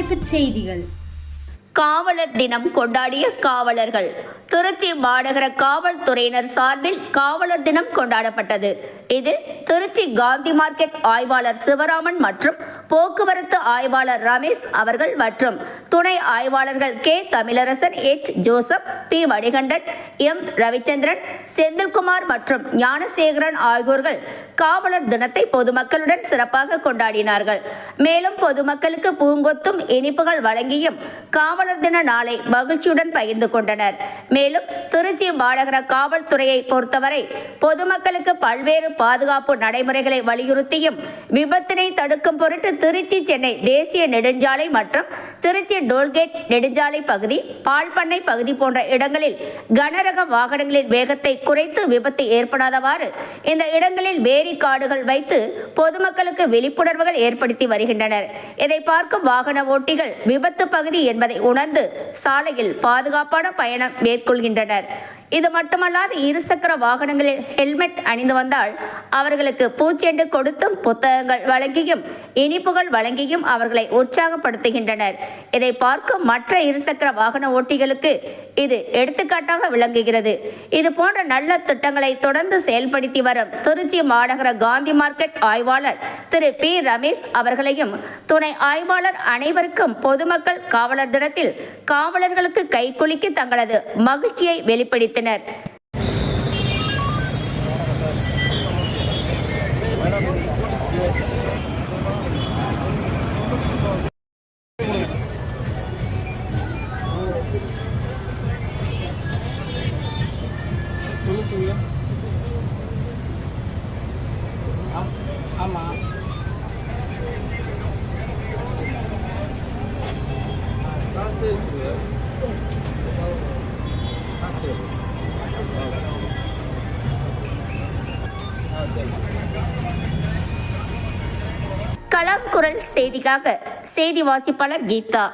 தலைப்புச் செய்திகள். காவலர் தினம் கொண்டாடிய காவலர்கள். திருச்சி மாநகர காவல்துறையினர் சார்பில் காவலர் தினம் கொண்டாடப்பட்டது. இதில் திருச்சி காந்தி மார்க்கெட் ஆய்வாளர் சிவராமன் மற்றும் போக்குவரத்து ஆய்வாளர் ரமேஷ் அவர்கள் மற்றும் துணை ஆய்வாளர்கள் K. Tamilarasan H. Joseph P. Vadikandan M. Ravichandran Senthilkumar மற்றும் ஞானசேகரன் ஆகியோர்கள் காவலர் தினத்தை பொதுமக்களுடன் சிறப்பாக கொண்டாடினார்கள். மேலும் பொதுமக்களுக்கு பூங்கொத்தும் இனிப்புகள் வழங்கியும் காவலர் தின நாளை மகிழ்ச்சியுடன் பகிர்ந்து கொண்டனர். மேலும் திருச்சி மாநகர காவல்துறையை பொறுத்தவரை பொதுமக்களுக்கு பல்வேறு பாதுகாப்பு நடைமுறைகளை வலியுறுத்தியும் விபத்தினை தடுக்கும் பொருட்டு திருச்சி சென்னை தேசிய நெடுஞ்சாலை மற்றும் திருச்சி டோல்கேட் நெடுஞ்சாலை பகுதி பால்பண்ணை பகுதி போன்ற இடங்களில் கனரக வாகனங்களின் வேகத்தை குறைத்து விபத்து ஏற்படாதவாறு இந்த இடங்களில் வேரி காடுகள் வைத்து பொதுமக்களுக்கு விழிப்புணர்வுகள் ஏற்படுத்தி வருகின்றனர். இதை பார்க்கும் வாகன ஓட்டிகள் விபத்து பகுதி என்பதை உணர்ந்து சாலையில் பாதுகாப்பான பயணம் மேற்கொள்கின்றனர். இது மட்டுமல்லாது இருசக்கர வாகனங்களில் ஹெல்மெட் அணிந்து வந்தால் அவர்களுக்கு பூச்செண்டு கொடுத்தும் புத்தகங்கள் வழங்கியும் இனிப்புகள் வழங்கியும் அவர்களை உற்சாகப்படுத்துகின்றனர். இதை பார்க்கும் மற்ற இருசக்கர வாகன ஓட்டிகளுக்கு இது எடுத்துக்காட்டாக விளங்குகிறது. இது போன்ற நல்ல திட்டங்களை தொடர்ந்து செயல்படுத்தி வரும் திருச்சி மாநகர காந்தி மார்க்கெட் ஆய்வாளர் திரு பி. ரமேஷ் அவர்களையும் துணை ஆய்வாளர் அனைவருக்கும் பொதுமக்கள் காவலர் தினத்தில் காவலர்களுக்கு கைக்குலுக்கி தங்களது மகிழ்ச்சியை வெளிப்படுத்தினர். களம் குரல் செய்திக்காக செய்தி வாசிப்பாளர் கீதா.